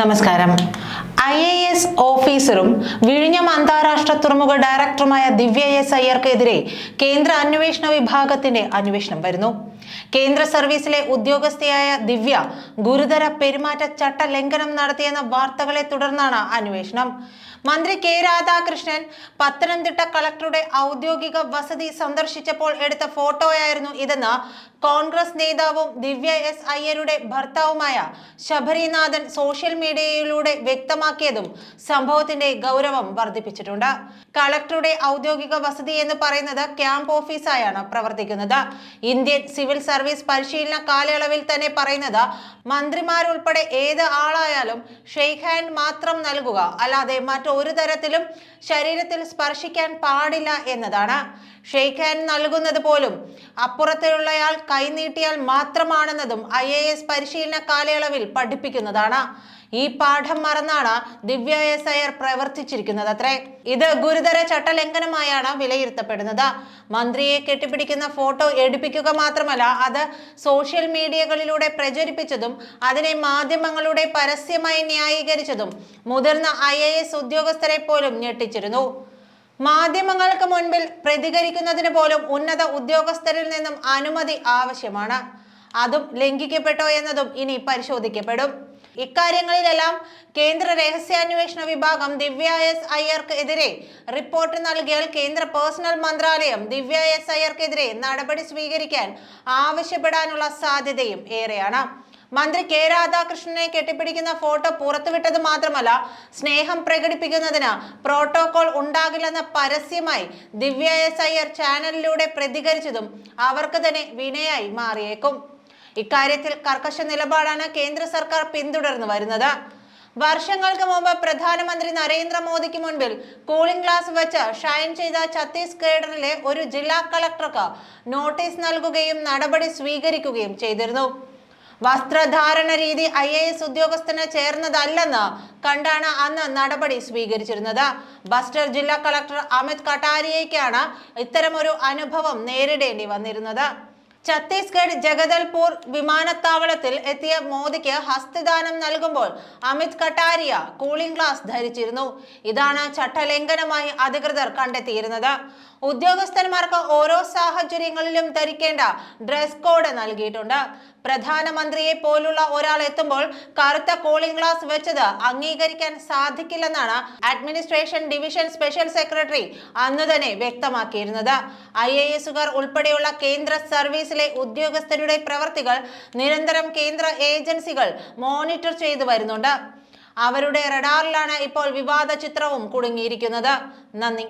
നമസ്കാരം. I A S ഓഫീസറും വിഴിഞ്ഞം അന്താരാഷ്ട്ര തുറമുഖ ഡയറക്ടറുമായ ദിവ്യ എസ് അയ്യർക്കെതിരെ കേന്ദ്ര അന്വേഷണ വിഭാഗത്തിന്റെ അന്വേഷണം വരുന്നു. കേന്ദ്ര സർവീസിലെ ഉദ്യോഗസ്ഥയായ ദിവ്യ ഗുരുതര പെരുമാറ്റച്ചട്ട ലംഘനം നടത്തിയെന്ന വാർത്തകളെ തുടർന്നാണ് അന്വേഷണം. മന്ത്രി കെ രാധാകൃഷ്ണൻ പത്തനംതിട്ട കളക്ടറുടെ ഔദ്യോഗിക വസതി സന്ദർശിച്ചപ്പോൾ എടുത്ത ഫോട്ടോയായിരുന്നു ഇതെന്ന് കോൺഗ്രസ് നേതാവും ദിവ്യ എസ് അയ്യരുടെ ഭർത്താവുമായ ശബരിനാഥൻ സോഷ്യൽ മീഡിയയിലൂടെ വ്യക്തമാക്കിയതും സംഭവത്തിന്റെ ഗൗരവം വർദ്ധിപ്പിച്ചിട്ടുണ്ട്. കളക്ടറുടെ ഔദ്യോഗിക വസതി എന്ന് പറയുന്നത് ക്യാമ്പ് ഓഫീസായാണ് പ്രവർത്തിക്കുന്നത്. ഇന്ത്യൻ സിവിൽ സർവീസ് പരിശീലന കാലയളവിൽ തന്നെ പറയുന്നത് മന്ത്രിമാരുൾപ്പെടെ ഏത് ആളായാലും ഷെയ്ഖ് ഹാൻഡ് മാത്രം നൽകുക അല്ലാതെ മറ്റൊരു തരത്തിലും ശരീരത്തിൽ സ്പർശിക്കാൻ പാടില്ല എന്നതാണ്. ഷെയ്ഖ് ഹാൻഡ് നൽകുന്നത് പോലും അപ്പുറത്തുള്ളയാൾ കൈനീട്ടിയാൽ മാത്രമാണെന്നതും ഐ എ എസ് പരിശീലന കാലയളവിൽ പഠിപ്പിക്കുന്നതാണ്. ഈ പാഠം മറന്നാണ് ദിവ്യ എസ് അയ്യർ പ്രവർത്തിച്ചിരിക്കുന്നത് അത്രേ. ഇത് ഗുരുതര ചട്ടലംഘനമായാണ് വിലയിരുത്തപ്പെടുന്നത്. മന്ത്രിയെ കെട്ടിപ്പിടിക്കുന്ന ഫോട്ടോ എടുപ്പിക്കുക മാത്രമല്ല അത് സോഷ്യൽ മീഡിയകളിലൂടെ പ്രചരിപ്പിച്ചതും അതിനെ മാധ്യമങ്ങളുടെ പരസ്യമായി ന്യായീകരിച്ചതും മുതിർന്ന ഐ ഉദ്യോഗസ്ഥരെ പോലും ഞെട്ടിച്ചിരുന്നു. മാധ്യമങ്ങൾക്ക് മുൻപിൽ പ്രതികരിക്കുന്നതിന് പോലും ഉന്നത ഉദ്യോഗസ്ഥരിൽ നിന്നും അനുമതി ആവശ്യമാണ്. അതും ലംഘിക്കപ്പെട്ടോ എന്നതും ഇനി പരിശോധിക്കപ്പെടും. ഇക്കാര്യങ്ങളിലെല്ലാം കേന്ദ്ര രഹസ്യാന്വേഷണ വിഭാഗം ദിവ്യ എസ് അയ്യർക്ക് എതിരെ റിപ്പോർട്ട് നൽകിയാൽ കേന്ദ്ര പേഴ്സണൽ മന്ത്രാലയം ദിവ്യ എസ് അയ്യർക്കെതിരെ നടപടി സ്വീകരിക്കാൻ ആവശ്യപ്പെടാനുള്ള സാധ്യതയും ഏറെയാണ്. മന്ത്രി കെ രാധാകൃഷ്ണനെ കെട്ടിപ്പിടിക്കുന്ന ഫോട്ടോ പുറത്തുവിട്ടത് മാത്രമല്ല സ്നേഹം പ്രകടിപ്പിക്കുന്നതിന് പ്രോട്ടോകോൾ ഉണ്ടാകില്ലെന്ന പരസ്യമായി ദിവ്യ എസ് അയ്യർ ചാനലിലൂടെ പ്രതികരിച്ചതും അവർക്ക് തന്നെ വിനയായി മാറിയേക്കും. ഇക്കാര്യത്തിൽ കർക്കശ നിലപാടാണ് കേന്ദ്ര സർക്കാർ പിന്തുടർന്നു വരുന്നത്. വർഷങ്ങൾക്ക് മുമ്പ് പ്രധാനമന്ത്രി നരേന്ദ്രമോദിക്ക് മുൻപിൽ കൂളിംഗ് ഗ്ലാസ് വെച്ച് ഷൈൻ ചെയ്ത ഛത്തീസ്ഗഡിലെ ഒരു ജില്ലാ കളക്ടർക്ക് നോട്ടീസ് നൽകുകയും നടപടി സ്വീകരിക്കുകയും ചെയ്തിരുന്നു. വസ്ത്രധാരണ രീതി ഐ എ എസ് ഉദ്യോഗസ്ഥന് ചേർന്നതല്ലെന്ന് കണ്ടാണ് അന്ന് നടപടി സ്വീകരിച്ചിരുന്നത്. ബസ്റ്റർ ജില്ലാ കളക്ടർ അമിത് കട്ടാരിയയ്ക്കാണ് ഇത്തരമൊരു അനുഭവം നേരിടേണ്ടി വന്നിരുന്നത്. ഛത്തീസ്ഗഡ് ജഗദൽപൂർ വിമാനത്താവളത്തിൽ എത്തിയ മോദിക്ക് ഹസ്തദാനം നൽകുമ്പോൾ അമിത് കട്ടാരിയ കൂളിംഗ് ഗ്ലാസ് ധരിച്ചിരുന്നു. ഇതാണ് ചട്ടലംഘനമായി അധികൃതർ കണ്ടെത്തിയിരുന്നത്. ഉദ്യോഗസ്ഥന്മാർക്ക് ഓരോ സാഹചര്യങ്ങളിലും ധരിക്കേണ്ട ഡ്രസ് കോഡ് നൽകിയിട്ടുണ്ട്. പ്രധാനമന്ത്രിയെ പോലുള്ള ഒരാൾ എത്തുമ്പോൾ കറുത്ത കൂളിംഗ് ഗ്ലാസ് വെച്ചത് അംഗീകരിക്കാൻ സാധിക്കില്ലെന്നാണ് അഡ്മിനിസ്ട്രേഷൻ ഡിവിഷൻ സ്പെഷ്യൽ സെക്രട്ടറി അന്ന് തന്നെ വ്യക്തമാക്കിയിരുന്നത്. ഐ എ എസുകാർ ഉൾപ്പെടെയുള്ള കേന്ദ്ര സർവീസിലെ ഉദ്യോഗസ്ഥരുടെ പ്രവർത്തികൾ നിരന്തരം കേന്ദ്ര ഏജൻസികൾ മോണിറ്റർ ചെയ്തു വരുന്നുണ്ട്. അവരുടെ റഡാറിലാണ് ഇപ്പോൾ വിവാദ ചിത്രവും കുടുങ്ങിയിരിക്കുന്നത്. നന്ദി.